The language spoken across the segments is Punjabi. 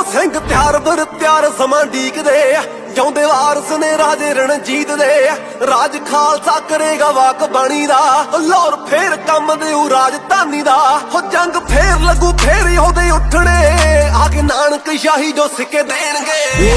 ਸਿੰਘ ਤਿਆਰ ਬਰ ਤਿਆਰ ਸਮਾਂ ਢੀਕਦੇ ਜਾਉਂਦੇ ਵਾਰਸ ਨੇ ਰਾਜੇ ਰਣਜੀਤ ਦੇ ਰਾਜ ਖਾਲਸਾ ਕਰੇਗਾ ਵਾਕ ਬਾਣੀ ਦਾ। ਲਾਹੌਰ ਫੇਰ ਕੰਮ ਦੇਉ ਰਾਜਧਾਨੀ ਦਾ। ਹੋ ਜੰਗ ਫੇਰ ਲੱਗੂ ਫੇਰ ਹੀ ਉਹਦੇ ਉੱਠਣੇ। ਆ ਕੇ ਨਾਨਕ ਸ਼ਾਹੀ ਜੋ ਸਿੱਕੇ ਦੇਣਗੇ।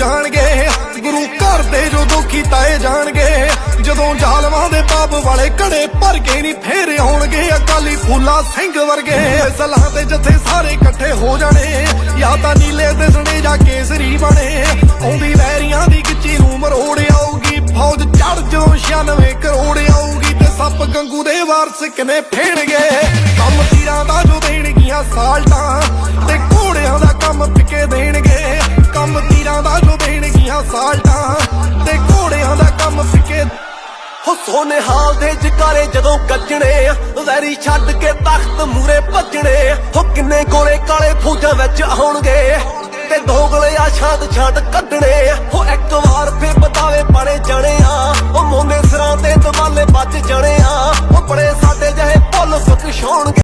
ਜਾਣਗੇ। ਗੁਰੂ ਘਰ ਦੇ ਜੋ ਦੁਖੀ ਤਾਏ ਜਾਣਗੇ। ਜਦੋਂ ਜ਼ਾਲਮਾਂ ਦੇ ਪਾਪ ਵਾਲੇ ਘੜੇ ਭਰ ਕੇ ਨਹੀਂ ਫੇਰ ਆਉਣਗੇ। ਅਕਾਲੀ ਫੂਲਾ ਸਿੰਘ ਵਰਗੇ ਸਲਾਹ ਤੇ ਜਥੇ ਸਾਰੇ ਇਕੱਠੇ ਹੋ ਜਾਣੇ। ਜਾਂ ਤਾਂ ਨੀਲੇ ਦਿਸਣੇ ਜਾਂ ਕੇਸਰੀ ਬਣੇ। ਆਉਂਦੀ ਵੈਰੀਆਂ ਦੀ ਗਿੱਚੀ ਨੂੰ ਮਰੋੜ ਆਊਗੀ। ਫੌਜ ਚੜ ਜੋ 96 ਕਰੋੜ ਆਊਗੀ ਤੇ ਸੱਪ ਗੰਗੂ ਦੇ ਵਾਰਸ ਕਿਨੇ ਫੇਣਗੇ। ਕੰਮ ਤੀਰਾਂ ਦਾ ਜੋ ਦੇਣਗੀਆਂ ਸਾਲਟਾਂ ਤੇ ਘੋੜਿਆਂ ਦਾ ਕੰਮ ਪਿੱਕੇ ਦੇਣਗੇ। ਹੋ ਸੋਨੇ ਹਾਲ ਦੇ ਜਕਾਰੇ ਜਦੋਂ ਗੱਜਣੇ ਆ, ਵੈਰੀ ਛੱਡ ਕੇ ਤਖਤ ਮੂਰੇ ਭੱਜਣੇ ਆ। ਹੋ ਕਿੰਨੇ ਗੋਲੇ ਕਾਲੇ ਫੌਜਾਂ ਵਿੱਚ ਆਉਣਗੇ ਤੇ ਦੋਗਲੇ ਆ ਛਾਂਦ ਛਾਂਦ ਕੱਢਣੇ